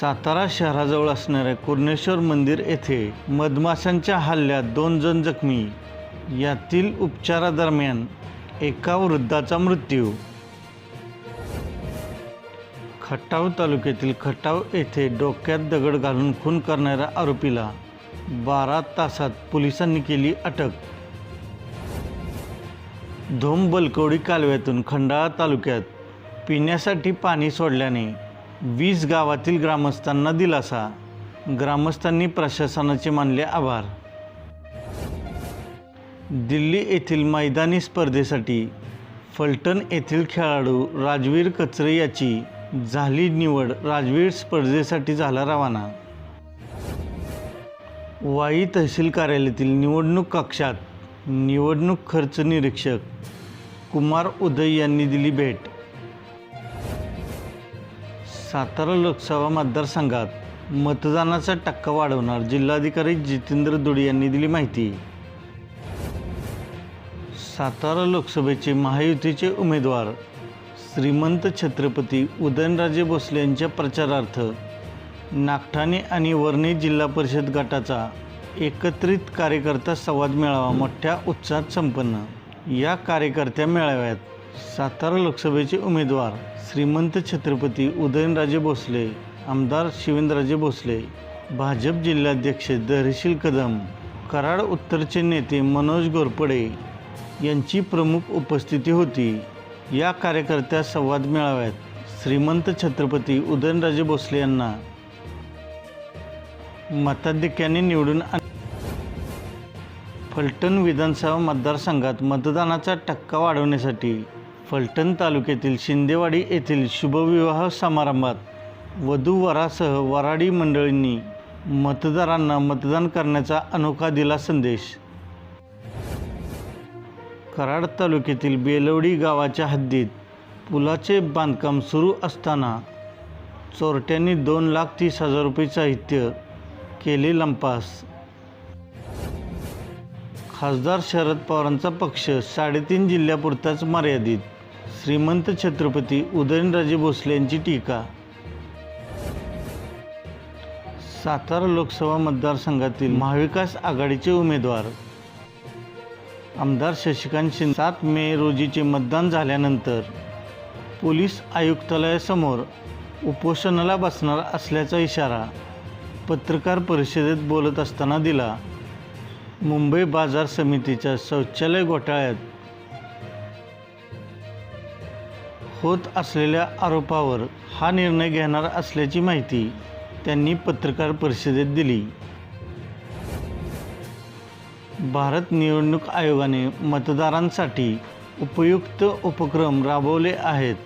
सातारा शहराजवळ असणाऱ्या कुर्णेश्वर मंदिर येथे मधमाशांच्या हल्ल्यात दोन जण जखमी. यातील उपचारादरम्यान एका वृद्धाचा मृत्यू. खटाव तालुक्यातील खटाव येथे डोक्यात दगड घालून खून करणाऱ्या आरोपीला बारा तासात पोलिसांनी केली अटक. धोम बलकवडी कालव्यातून खंडाळा तालुक्यात पिण्यासाठी पाणी सोडल्याने वीस गावातील ग्रामस्थांना दिलासा. ग्रामस्थांनी प्रशासनाचे मानले आभार. दिल्ली येथील मैदानी स्पर्धेसाठी फलटण येथील खेळाडू राजवीर कचरे याची झाली निवड राजवीर स्पर्धेसाठी झाला रवाना. वाई तहसील कार्यालयातील निवडणूक कक्षात निवडणूक खर्च निरीक्षक कुमार उदय यांनी दिली भेट. सातारा लोकसभा मतदारसंघात मतदानाचा टक्का वाढवणार जिल्हाधिकारी जितेंद्र दुडी यांनी दिली माहिती. सातारा लोकसभेचे महायुतीचे उमेदवार श्रीमंत छत्रपती उदयनराजे भोसले यांच्या प्रचारार्थ नागठाणे आणि वर्णी जिल्हा परिषद गटाचा एकत्रित कार्यकर्ता संवाद मेळावा मोठ्या उत्साहात संपन्न. या कार्यकर्त्या मेळाव्यात सातारा लोकसभेचे उमेदवार श्रीमंत छत्रपती उदयनराजे भोसले आमदार शिवेंद्रराजे भोसले भाजप जिल्हाध्यक्ष धैर्यशील कदम कराड उत्तरचे नेते मनोज घोरपडे यांची प्रमुख उपस्थिती होती. या कार्यकर्त्या संवाद मेळाव्यात श्रीमंत छत्रपती उदयनराजे भोसले यांना मताधिक्याने निवडून फलटण विधानसभा मतदारसंघात मतदानाचा टक्का वाढवण्यासाठी फलटण तालुक्यातील शिंदेवाडी येथील शुभविवाह समारंभात वधूवरासह वराडी मंडळींनी मतदारांना मतदान करण्याचा अनोखा दिला संदेश. कराड तालुक्यातील बेलवडी गावाच्या हद्दीत पुलाचे बांधकाम सुरू असताना चोरट्यांनी दोन लाख तीस हजार रुपये साहित्य केले लंपास. खासदार शरद पवारांचा पक्ष साडेतीन जिल्ह्यापुरताच मर्यादित श्रीमंत छत्रपती उदयनराजे भोसले यांची टीका. सातारा लोकसभा मतदारसंघातील महाविकास आघाडीचे उमेदवार. आमदार शशिकांत शिंदे सात मे रोजीचे मतदान झाल्यानंतर पोलीस आयुक्तालयासमोर उपोषणाला बसणार असल्याचा इशारा पत्रकार परिषदेत बोलत असताना दिला. मुंबई बाजार समितीच्या शौचालय घोटाळ्यात होत असलेल्या आरोपावर हा निर्णय घेणार असल्याची माहिती त्यांनी पत्रकार परिषदेत दिली. भारत निवडणूक आयोगाने मतदारांसाठी उपयुक्त उपक्रम राबवले आहेत.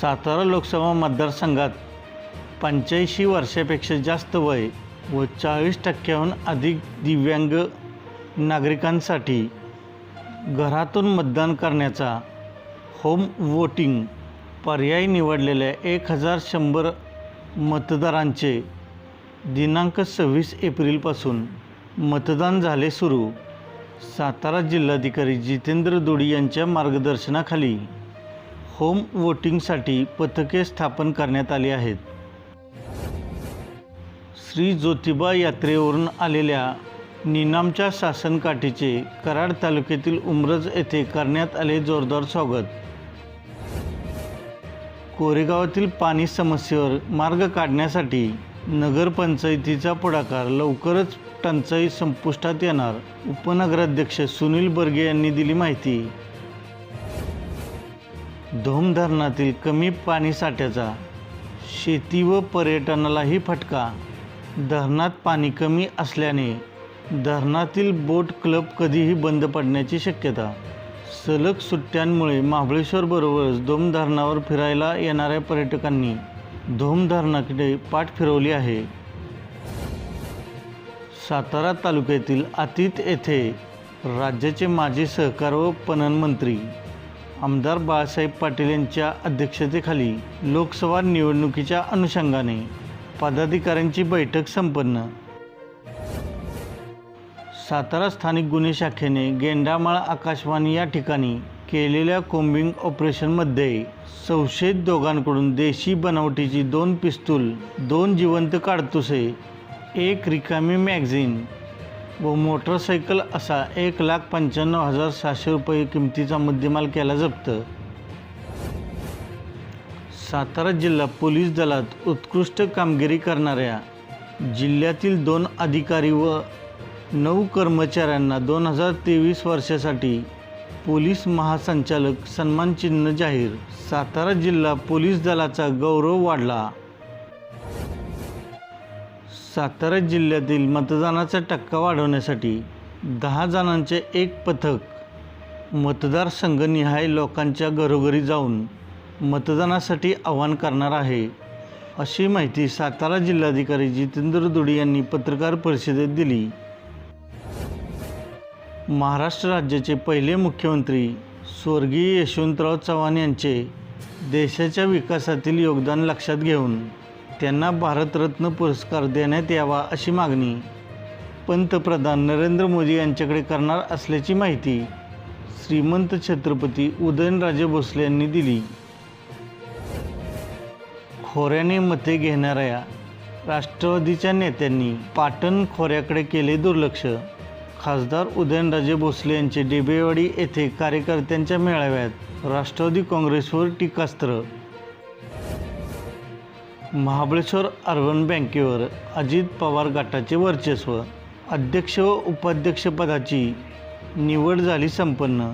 सातारा लोकसभा मतदारसंघात पंच्याऐंशी वर्षापेक्षा जास्त वय व चाळीस टक्क्याहून अधिक दिव्यांग नागरिकांसाठी घरातून मतदान करण्याचा होम वोटिंग पर्याय निवडलेल्या एक हजार शंभर मतदारांचे दिनांक सव्वीस एप्रिलपासून मतदान झाले सुरू. सातारा जिल्हाधिकारी जितेंद्र दोडी यांच्या मार्गदर्शनाखाली होम वोटिंगसाठी पथके स्थापन करण्यात आली आहेत. श्री ज्योतिबा यात्रेवरून आलेल्या निनामच्या शासनकाठीचे कराड तालुक्यातील उमरज येथे करण्यात आले जोरदार स्वागत. कोरेगावातील पाणी समस्येवर मार्ग काढण्यासाठी नगरपंचायतीचा पुढाकार लवकरच टंचाई संपुष्टात येणार उपनगराध्यक्ष सुनील बर्गे यांनी दिली माहिती. धोम धरणातील कमी पाणी साठ्याचा शेती व पर्यटनालाही फटका धरणात पाणी कमी असल्याने धरणातील बोट क्लब कधीही बंद पडण्याची शक्यता सलग सुट्ट्यांमुळे महाबळेश्वरबरोबरच धोम धरणावर फिरायला येणाऱ्या पर्यटकांनी धोम धरणाकडे पाठ फिरवली आहे. सातारा तालुक्यातील आतीत येथे राज्याचे माजी सहकार व पणन मंत्री आमदार बाळासाहेब पाटील यांच्या अध्यक्षतेखाली लोकसभा निवडणुकीच्या अनुषंगाने पदाधिकाऱ्यांची बैठक संपन्न. सातारा स्थानिक गुन्हे शाखेने गेंडामाळ आकाशवाणी या ठिकाणी केलेल्या कोम्बिंग ऑपरेशनमध्ये संशयित दोघांकडून देशी बनावटीची दोन पिस्तूल दोन जिवंत काडतुसे एक रिकामी मॅगझिन व मोटरसायकल असा एक लाख पंच्याण्णव हजार सहाशे रुपये किमतीचा मुद्देमाल केला जप्त. सातारा जिल्हा पोलीस दलात उत्कृष्ट कामगिरी करणाऱ्या जिल्ह्यातील दोन अधिकारी व नऊ कर्मचाऱ्यांना दोन हजार तेवीस वर्षासाठी पोलीस महासंचालक सन्मानचिन्ह जाहीर. सातारा जिल्हा पोलीस दलाचा गौरव वाढला. सातारा जिल्ह्यातील मतदानाचा टक्का वाढवण्यासाठी दहा जणांचे एक पथक मतदारसंघनिहाय लोकांच्या घरोघरी जाऊन मतदानासाठी आवाहन करणार आहे. अशी माहिती सातारा जिल्हाधिकारी जितेंद्र दुडी यांनी पत्रकार परिषदेत दिली. महाराष्ट्र राज्याचे पहिले मुख्यमंत्री स्वर्गीय यशवंतराव चव्हाण यांचे देशाच्या विकासातील योगदान लक्षात घेऊन त्यांना भारतरत्न पुरस्कार देण्यात यावा अशी मागणी पंतप्रधान नरेंद्र मोदी यांच्याकडे करणार असल्याची माहिती श्रीमंत छत्रपती उदयनराजे भोसले यांनी दिली. खोऱ्याने मते घेणाऱ्या राष्ट्रवादीच्या नेत्यांनी पाटण खोऱ्याकडे केले दुर्लक्ष खासदार उदयनराजे भोसले यांचे डेबेवाडी येथे कार्यकर्त्यांच्या मेळाव्यात राष्ट्रवादी काँग्रेसवर टीकास्त्र. महाबळेश्वर अर्बन बँकेवर अजित पवार गटाचे वर्चस्व अध्यक्ष व उपाध्यक्षपदाची निवड झाली संपन्न.